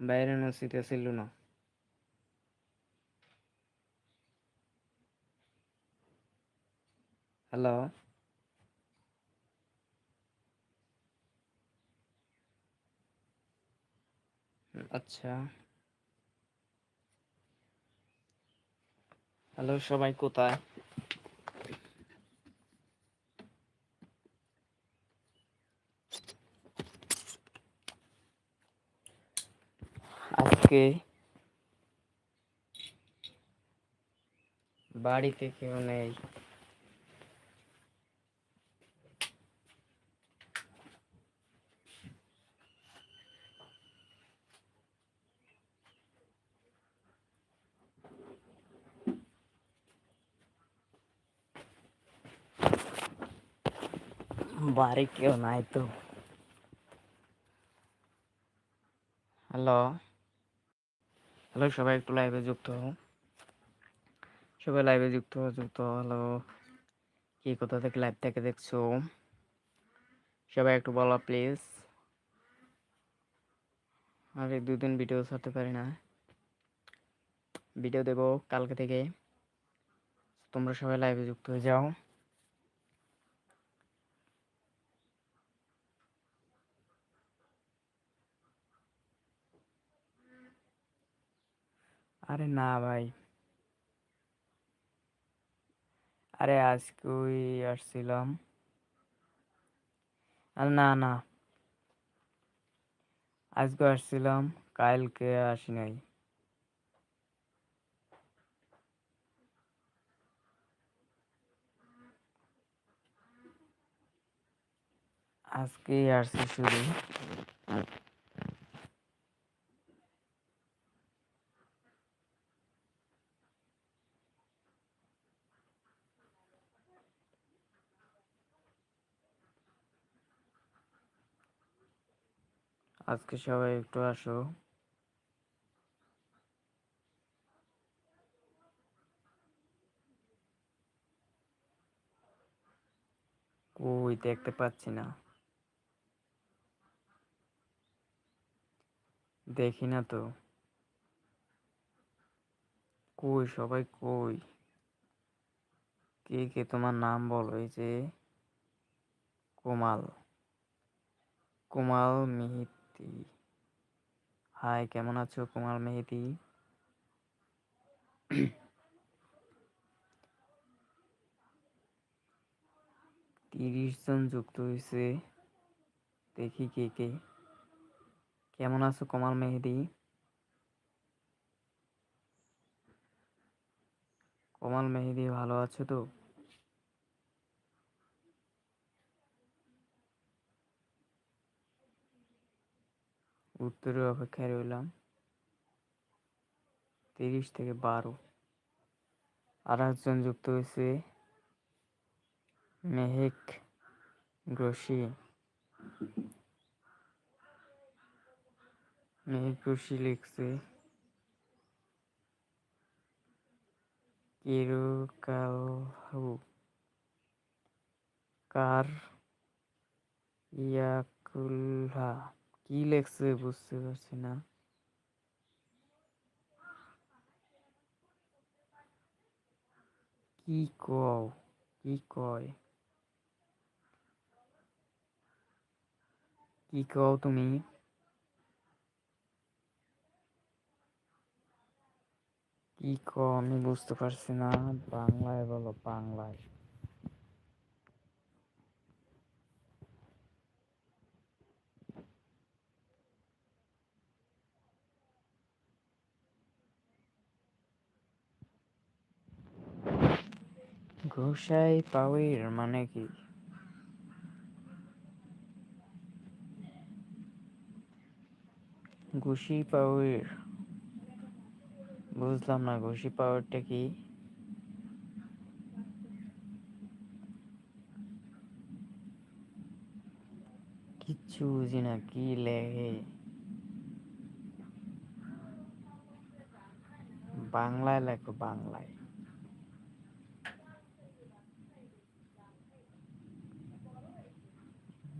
বাইরে নসিতে ছিল না। হ্যালো আচ্ছা। হ্যালো সবাই কোথায়? আজকে বাড়িতে কেউ নেই বাড়ি কেউ নাই তো হ্যালো হ্যালো, সবাই একটু লাইভে যুক্ত হও। সবাই লাইভে যুক্ত যুক্ত হ্যালো, কি কোথা থেকে লাইভ থেকে দেখছ? সবাই একটু বলো প্লিজ আরে, দুদিন ভিডিও ছাড়তে পারি না। ভিডিও দেবো কালকে থেকে। তোমরা সবাই লাইভে যুক্ত হয়ে যাও। আরে না ভাই। আরে আজকে ওই আসছিলাম। আরে না না। আজকে আসছিলাম, কালকে আসি নাই। আজকেই আসছি শুধু। আজকে সবাই একটু আসো। কই দেখতে পাচ্ছি না। দেখি না তো। কই, সবাই কই? কে কে তোমার নাম বলো এই যে? কোমাল। কোমাল মেহেদি হাই কেমন আছো কুমার মেহেদি? তিরিশ জন যুক্ত হয়েছে দেখি কে কে। কেমন আছো কোমাল মেহেদি? কোমাল মেহেদি ভালো আছো তো? উত্তরের অপেক্ষায় রইলাম। তিরিশ থেকে বারো। আর একজন যুক্ত হয়েছে মেহেক গ্রসি মেহেক গ্রসি লিখছে, কিরুকালহু কার ইয়াকুলহা? কি লেখছে বুঝতে পারছি না। কি কও, কি কয়? কি কও তুমি? কি কও আমি বুঝতে পারছি না। বাংলায় বলো, বাংলায়। ঘোষাই পাউইর মানে কি ঘুষি পাউইর বুঝলাম না ঘুষি পাউয়ারটা কি কিচ্ছু বুঝি না কি লেগে বাংলায় লেখো বাংলায়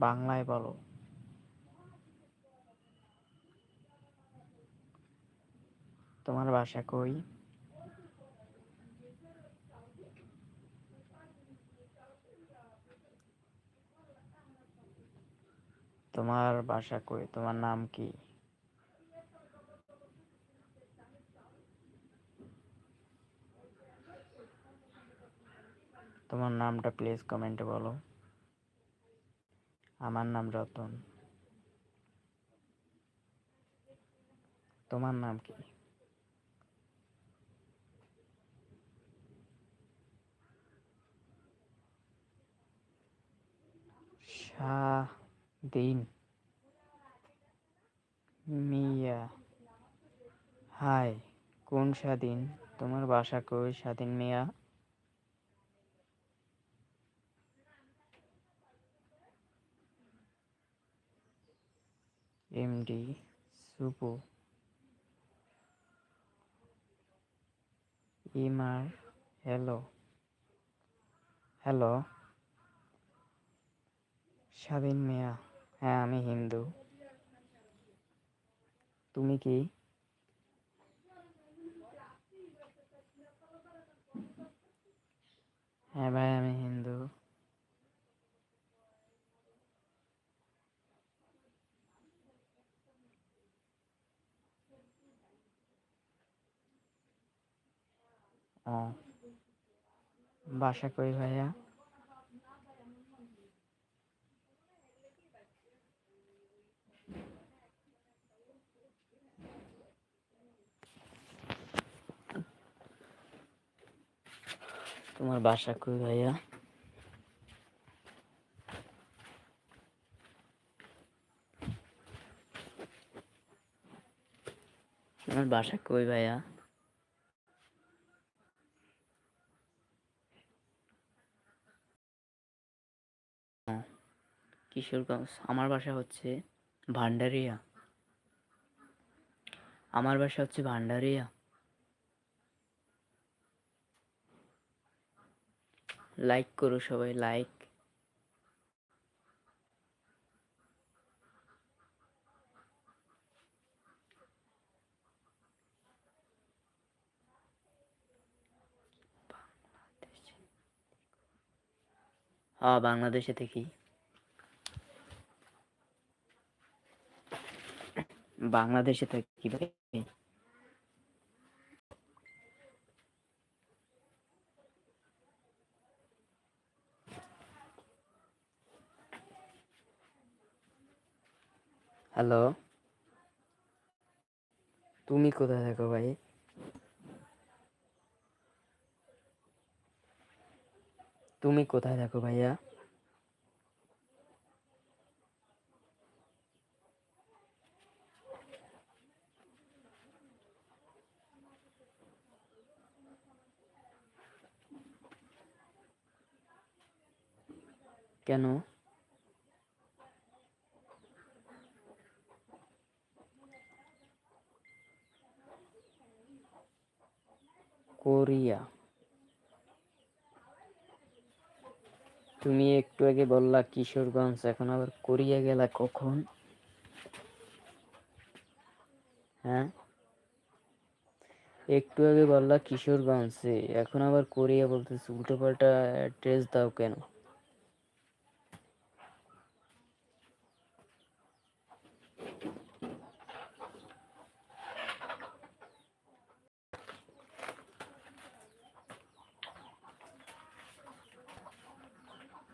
বাংলায় বলো। তোমার বাসা কই? তোমার বাসা কই? তোমার নাম কি? তোমার নামটা প্লিজ কমেন্টে বলো। আমার নাম রতন। তোমার নাম কি? স্বাধীন মিয়া। হাই, কোন স্বাধীন? তোমার বাসা কই স্বাধীন মিয়া? এমডি সুপু ইমার হ্যালো হ্যালো স্বাধীন মিয়া হ্যাঁ আমি হিন্দু। তুমি কি? হ্যাঁ ভাই, আমি হিন্দু। বাসা কই ভাইয়া? তোমার বাসা কই ভাইয়া? তোমার বাসা কই ভাইয়া? কিশোরগঞ্জ। আমার বাসা হচ্ছে ভান্ডারিয়া। আমার বাসা হচ্ছে ভান্ডারিয়া। লাইক করো সবাই লাইক হ্যাঁ বাংলাদেশে থেকে বাংলাদেশে থাকি ভাই? হ্যালো তুমি কোথায় থাকো ভাই? তুমি কোথায় থাকো ভাইয়া? কেন? কোরিয়া। তুমি একটু আগে বললা কিশোরগঞ্জ, এখন আবার কোরিয়া গেলা কখন? হ্যাঁ? একটু আগে বললা কিশোরগঞ্জে, এখন আবার কোরিয়া বলতেছে উল্টো পাল্টা অ্যাড্রেস দাও কেন?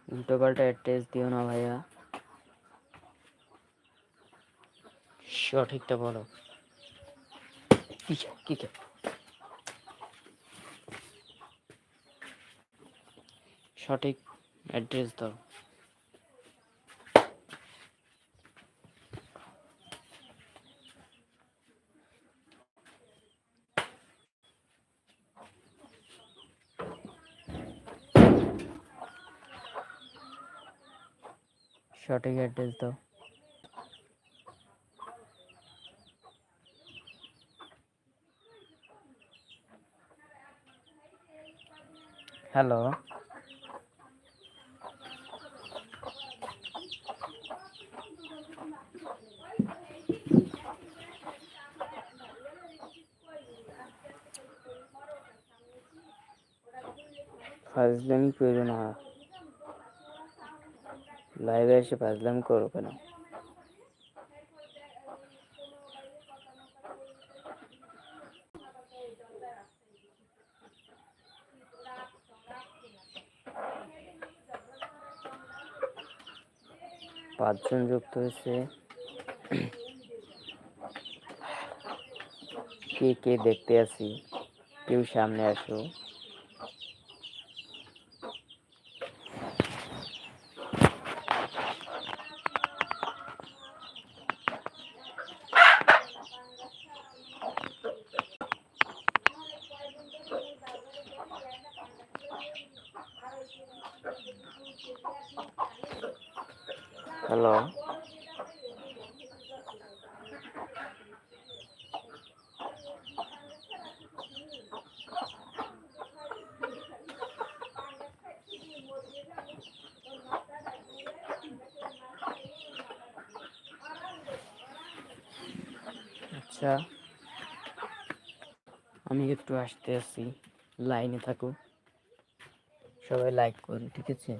উল্টো পাল্টা অ্যাড্রেস দিও না ভাইয়া। সঠিকটা বলো। কি কি সঠিক অ্যাড্রেস দাও। स्टार्टिंग एड्रेस दो हेलो फ़र्स्ट दिन क्यों ना। লাইভে এসে ফাজলামি করো কেন? পাঁচজন যুক্ত হয়েছে। কে কে দেখতে আছি? কেউ সামনে আসো। হ্যালো আচ্ছা। আমি একটু আসতে আসি। লাইনে থাকো। সবাই লাইক করুন ঠিক আছে?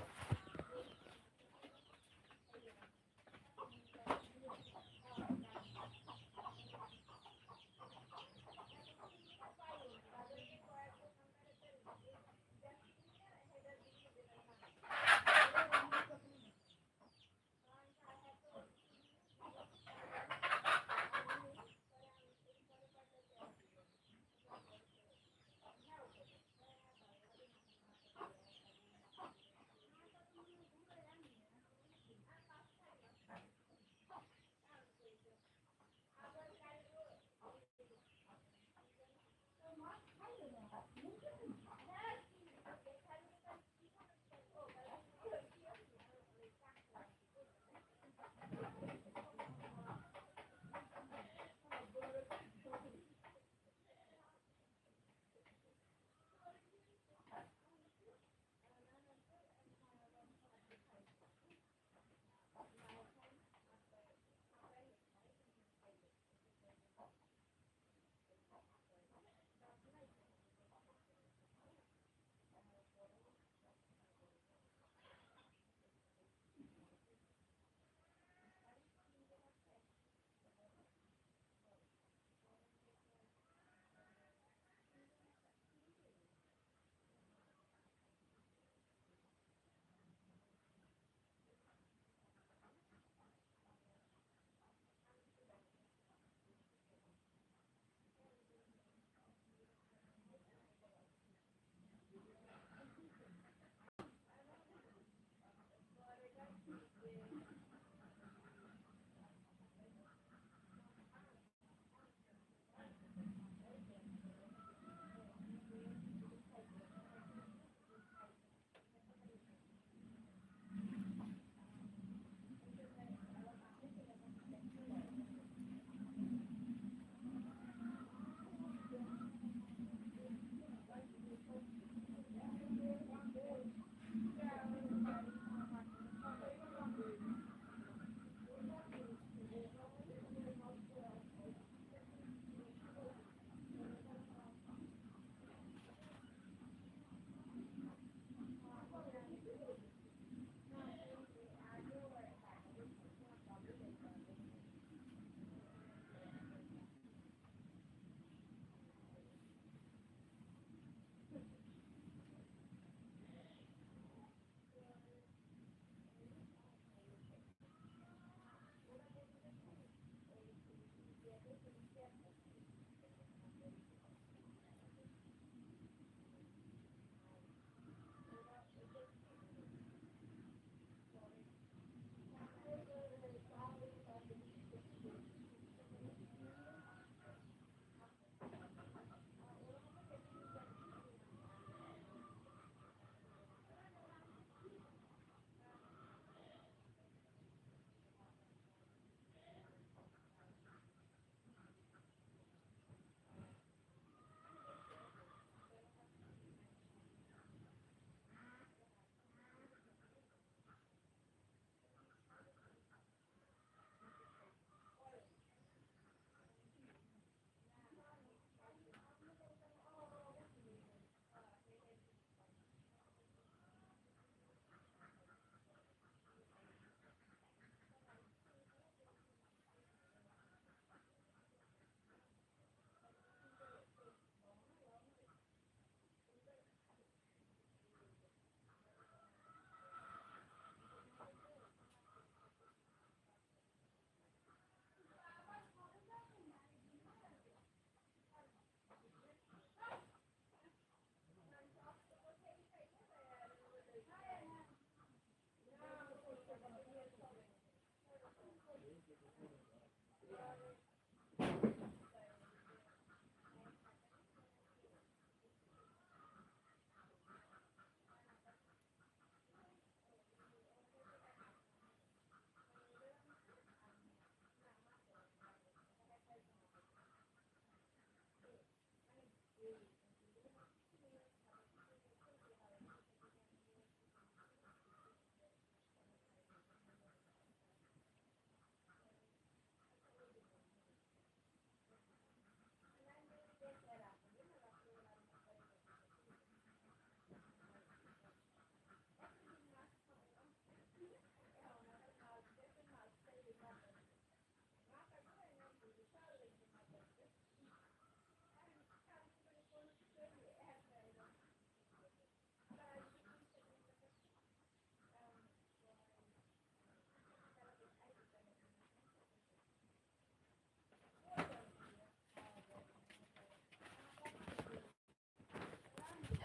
Yeah.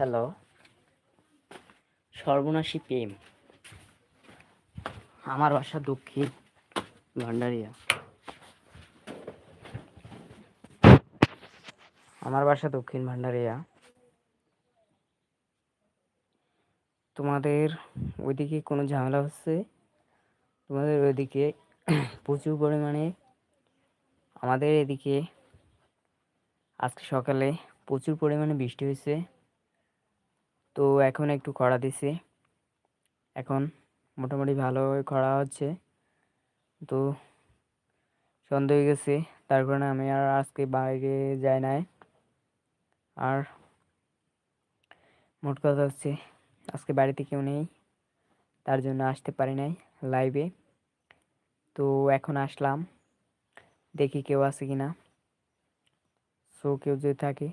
হ্যালো। সর্বনাশী প্রেম। আমার বাসা দক্ষিণ ভান্ডারিয়া। আমার বাসা দক্ষিণ ভান্ডারিয়া। তোমাদের ওইদিকে কোনো ঝামেলা হচ্ছে? তোমাদের ওইদিকে প্রচুর পরিমাণে আমাদের এদিকে আজকে সকালে প্রচুর পরিমাণে বৃষ্টি হয়েছে। তো এখন একটু খরা দিছে। এখন মোটামুটি ভালোভাবে খরা হচ্ছে। তো সন্ধ্যা হয়ে গেছে, তার কারণে আমি আর আজকে বাইরে যাই নাই। আর মোট কথা হচ্ছে, আজকে বাড়িতে কেউ নেই, তার জন্য আসতে পারি নাই লাইভে তো এখন আসলাম, দেখি কেউ আছে কি না সো কেউ যদি থাকে,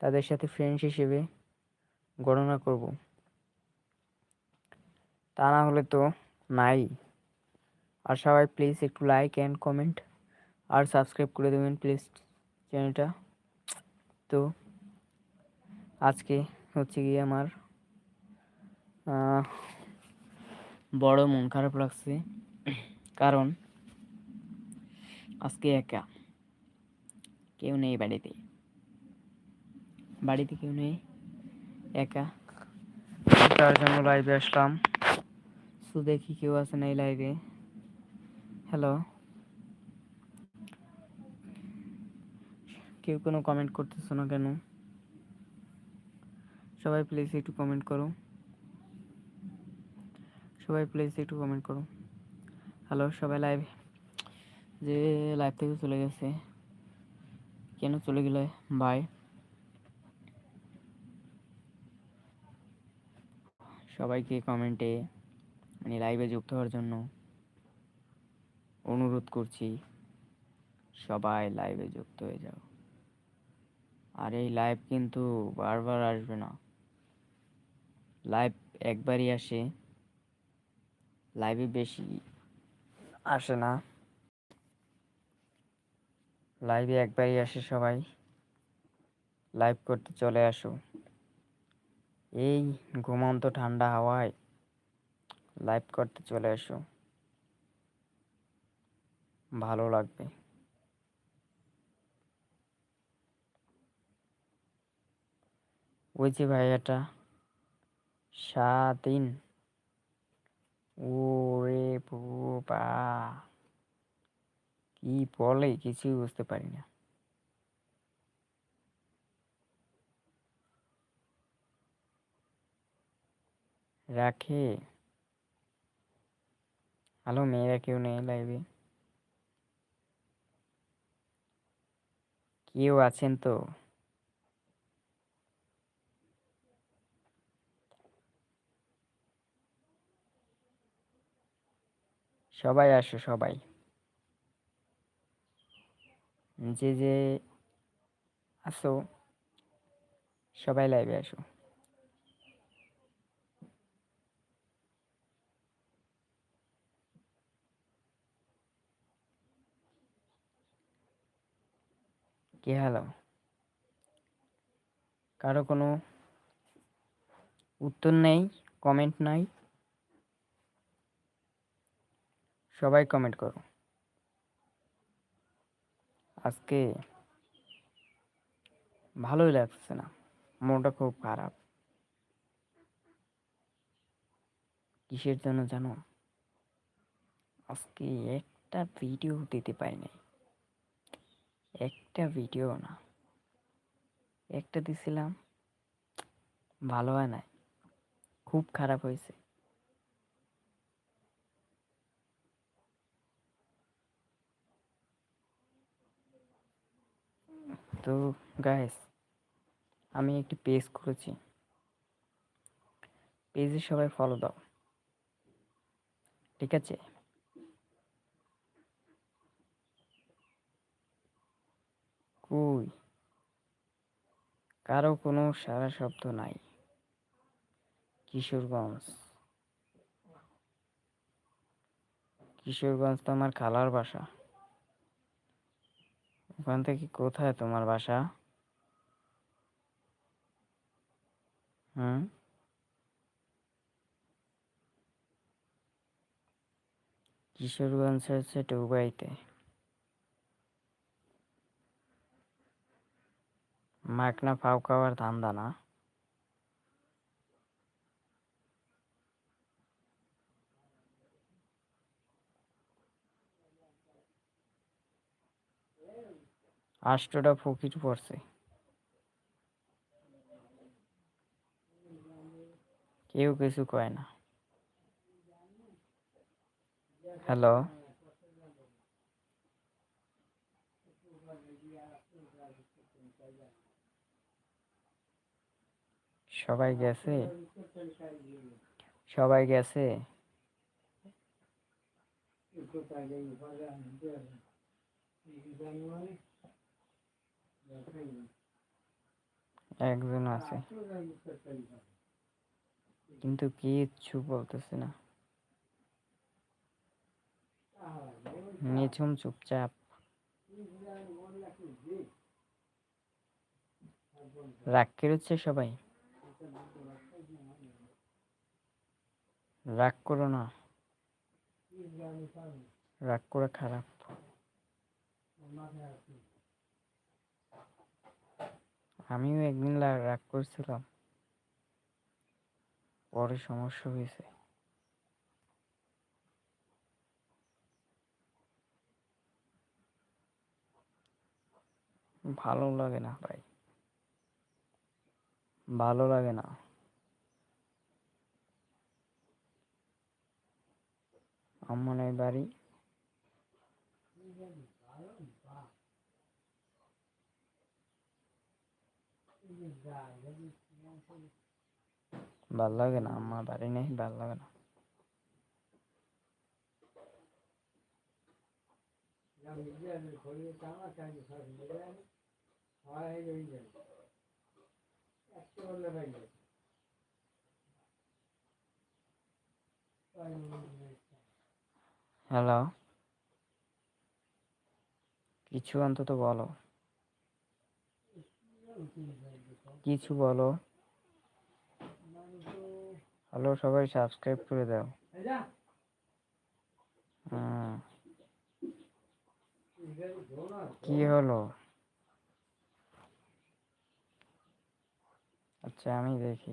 তাদের সাথে ফ্রেন্ডস হিসেবে গণনা করব। তা না হলে তো নাই। আর সবাই প্লিজ একটু লাইক অ্যান্ড কমেন্ট আর সাবস্ক্রাইব করে দেবেন প্লিজ চ্যানেলটা তো আজকে হচ্ছে গিয়ে আমার বড় মন খারাপ লাগছে। কারণ আজকে একা। কেউ নেই বাড়িতে। বাড়িতে কেউ নেই। একা। তার জন্য লাইভে আসলাম। সো দেখি কেউ আছে না এই লাইভে হ্যালো কেউ কোনো কমেন্ট করতেছো না কেন? সবাই প্লিজ একটু কমেন্ট করো। সবাই প্লিজ একটু কমেন্ট করো। হ্যালো সবাই লাইভ যে লাইভ থেকে চলে গেছে। কেন চলে গেলে? বাই সবাইকে কমেন্টে মানে লাইভে যুক্ত হওয়ার জন্য অনুরোধ করছি, সবাই লাইভে যুক্ত হয়ে যাও। আর এই লাইভ কিন্তু বারবার আসবে না। লাইভ একবারই আসে লাইভে বেশি আসে না। লাইভে একবারই আসে সবাই। লাইভ করতে চলে আসো। এই ঘুমন্ত ঠান্ডা হাওয়ায় লাইভ করতে চলে এসো। ভালো লাগবে। ওই যে ভাইয়াটা স্বাধীন ওরে বাবা কি বলে কিছুই বুঝতে পারি না। রাখে। হ্যালো, মেয়েরা কেউ নেই লাইভে কেউ আছেন তো? সবাই আসো, সবাই। যে যে আসো, সবাই লাইভে আসো। কি হ্যালো কারও কোনো উত্তর নেই কমেন্ট নাই? সবাই কমেন্ট করো। আজকে ভালোই লাগছে না, মনটা খুব খারাপ। কিসের জন্য জানো? আজকে একটা ভিডিও দিতে পারিনি। একটা ভিডিও না। একটা দিছিলাম, ভালো হয় নাই, খুব খারাপ হয়েছে। তো গাইস আমি একটি পেজ করেছি পেজে সবাই ফলো দাও। ঠিক আছে? কই? কারও কোনো সারা শব্দ নাই। কিশোরগঞ্জ। কিশোরগঞ্জ তো আমার খালার বাসা। ওখান থেকে কোথায় তোমার বাসা? হুম? কিশোরগঞ্জ হচ্ছে ডুবাইতে। মাকনা ফাউ খাওয়ার ধান্দা না আষ্টটা ফকির পড়ছে কেউ কিছু কয় না হ্যালো সবাই গেছে? সবাই গেছে? একজন আছে। কিন্তু কিচ্ছু বলতেছে না। নিঝুম চুপচাপ। রাগ কেড়েছে সবাই? রাগ করো না। রাগ করে খারাপ। আমিও একদিন রাগ করছিলাম। পরে সমস্যা হয়েছে। ভালো লাগে না ভাই। ভালো লাগে না আমার এই বাড়ি ভাল লাগে না আমার বাড়ি নেই ভাল লাগে না হ্যালো? কিছু অন্তত বলো। কিছু বলো। হ্যালো সবাই সাবস্ক্রাইব করে দাও। হুম। কি হলো? আচ্ছা আমি দেখি।